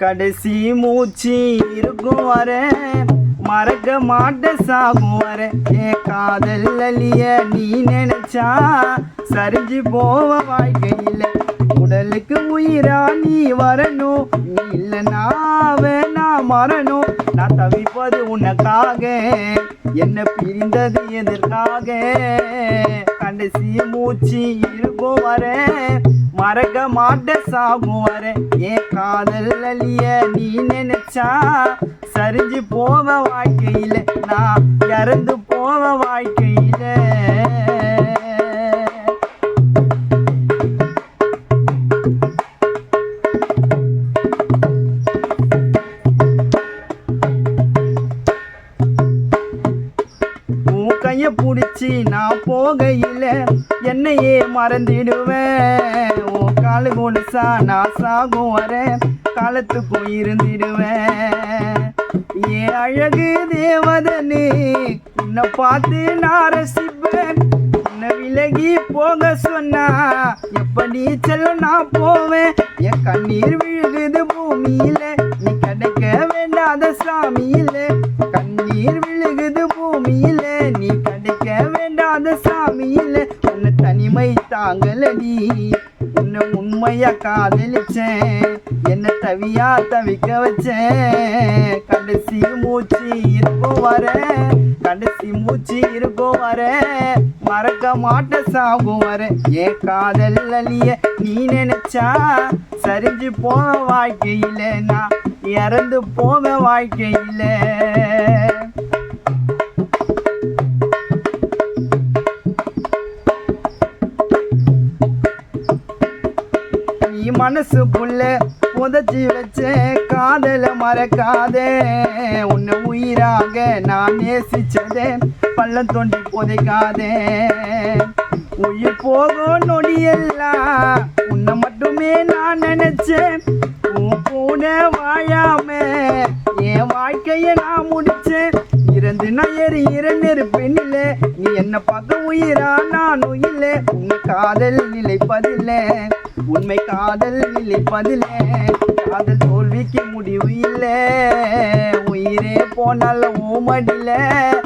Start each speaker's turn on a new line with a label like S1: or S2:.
S1: கடைசி மூச்சு இருக்கும் வர மறக்க மாட்ட சாகும் வர. ஏ காதல் அலிய நீ நினைச்சா சரிஞ்சு போவ வாழ்க்கையில் உடலுக்கு உயிரா நீ வரணும். நீ இல்லைனா வேணா மரணும் நான் தவிப்பது உனக்காக. என்ன பிரிந்தது எதற்காக? கடைசி மூச்சு இருக்கும் வர மறக்க மாட்ட சாகும் வர. ஏன் காதல் அழிய நீ நினைச்சா சரிஞ்சு போவ வாழ்க்கையில நான் இறந்து போவ வாழ்க்கையில. உன் கைய பிடிச்சி நான் போகையில் என்னையே மறந்திடுவேன். காலு கொலுசா நான் சாகும் வர காலத்துக்கும் இருந்திடுவேன் ஏ அழகு தேவதனே உன்னை பார்த்து நான் ரசிப்பேன். உன்னை விலகி போக சொன்னா எப்படி செல்ல நான் போவேன். என் கண்ணீர் விழுகுது பூமியில நீ கிடைக்க வேண்டாத சாமியில. கண்ணீர் விழுகுது பூமியில நீ கிடைக்க வேண்டாத சாமியில. உன்னை தனிமை தாங்கலடி. உன்னை உண்மையா காதலிச்சேன். என்ன தவியா தவிக்க வச்சேன். கடைசி மூச்சு இருக்கும் வர கடைசி மூச்சு இருக்கும் வர மறக்க மாட்ட சாகும் வர. ஏன் காதல் நீ நினைச்சா சரிஞ்சு போவ வாழ்க்கையில நான் இறந்து போவ வாழ்க்கையில. நீ மனசுக்குள்ள புதைச்சி வச்ச காதல மறக்காதே. உன்னை உயிராக நான் நேசிச்சதே பள்ளம் தோண்டி புதைக்காதே. உயிர் போகும் நொடியெல்லாம் உன்னை மட்டுமே நான் நினைச்சேன். உன் கூட வாழாம என் வாழ்க்கைய நான் முடிச்சேன். இறந்து நயர் இரண்டு பெண்ணில் நீ என்ன பார்க்க உயிரா நான் உயிலே உன் காதல் நிலைப்பதில்லை. உண்மை காதல் இல்லை பதிலே காதல் தோல்விக்கு முடிவு இல்லை. உயிரே போனாலும் ஓமடில